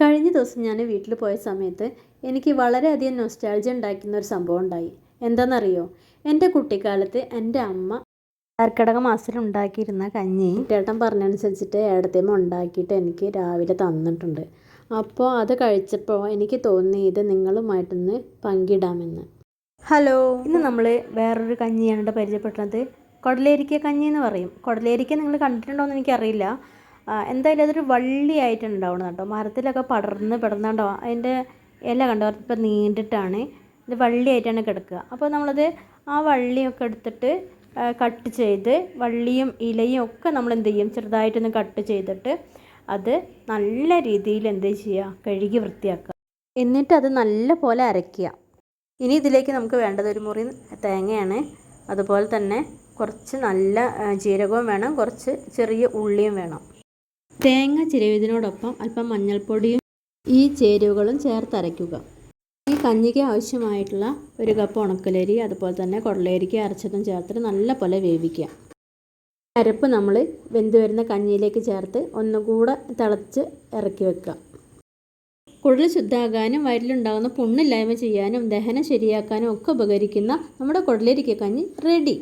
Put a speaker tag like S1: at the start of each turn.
S1: കഴിഞ്ഞ ദിവസം ഞാൻ വീട്ടിൽ പോയ സമയത്ത് എനിക്ക് വളരെയധികം നൊസ്റ്റാൾജി ഉണ്ടാക്കുന്ന ഒരു സംഭവം ഉണ്ടായി. എന്താണെന്നറിയോ എന്റെ കുട്ടിക്കാലത്ത് എന്റെ അമ്മ കർക്കിടക മാസത്തിൽ ഉണ്ടാക്കിയിരുന്ന കഞ്ഞി ചേട്ടൻ പറഞ്ഞനുസരിച്ചിട്ട് ഏടത്തേമ ഉണ്ടാക്കിയിട്ട് എനിക്ക് രാവിലെ തന്നിട്ടുണ്ട്. അപ്പോൾ അത് കഴിച്ചപ്പോൾ എനിക്ക് തോന്നി ഇത് നിങ്ങളുമായിട്ടൊന്ന് പങ്കിടാമെന്ന്. ഹലോ ഇന്ന് നമ്മൾ വേറൊരു കഞ്ഞിയാണ് പരിചയപ്പെടുന്നത് കൊടലേരിക്ക കഞ്ഞി എന്ന് പറയും. കൊടലേരിക്ക നിങ്ങൾ കണ്ടിട്ടുണ്ടോ എന്ന് എനിക്കറിയില്ല. എന്തായാലും അതൊരു വള്ളിയായിട്ടാണ് ഉണ്ടാവുന്നത് കേട്ടോ. മരത്തിലൊക്കെ പടർന്ന് പടർന്നുണ്ടോ അതിന്റെ ഇല കണ്ടോ ഇപ്പം നീണ്ടിട്ടാണ് ഇത് വള്ളിയായിട്ടാണ് കിടക്കുക. അപ്പോൾ നമ്മളത് ആ വള്ളിയൊക്കെ എടുത്തിട്ട് കട്ട് ചെയ്ത് വള്ളിയും ഇലയും ഒക്കെ നമ്മൾ എന്ത് ചെയ്യും? ചെറുതായിട്ടൊന്ന് കട്ട് ചെയ്തിട്ട് അത് നല്ല രീതിയിൽ എന്ത് ചെയ്യുക? കഴുകി വൃത്തിയാക്കുക. എന്നിട്ട് അത് നല്ല പോലെ അരയ്ക്കുക. ഇനി ഇതിലേക്ക് നമുക്ക് വേണ്ടത് ഒരു മുറി തേങ്ങയാണ്. അതുപോലെ തന്നെ കുറച്ച് നല്ല ജീരകവും വേണം. കുറച്ച് ചെറിയ ഉള്ളിയും വേണം. തേങ്ങ ചിരവിയതിനോടൊപ്പം അല്പം മഞ്ഞൾപ്പൊടിയും ഈ ചേരുവകളും ചേർത്തരയ്ക്കുക ഈ കഞ്ഞിക്ക് ആവശ്യമായിട്ടുള്ള ഒരു കപ്പ് ഉണക്കലരി അതുപോലെ തന്നെ കൊടലേരിക്ക അരച്ചതും ചേർത്തിട്ട് നല്ല പോലെ വേവിക്കുക. അരപ്പ് നമ്മൾ വെന്ത് വരുന്ന കഞ്ഞിയിലേക്ക് ചേർത്ത് ഒന്നുകൂടെ തിളച്ച് ഇറക്കി വെക്കുക. കുടൽ ശുദ്ധാകാനും വയറ്റിലുണ്ടാകുന്ന പുണ്ണില്ലായ്മ ചെയ്യാനും ദഹനം ശരിയാക്കാനും ഒക്കെ ഉപകരിക്കുന്ന നമ്മുടെ കുടലേരിക്ക കഞ്ഞി റെഡി.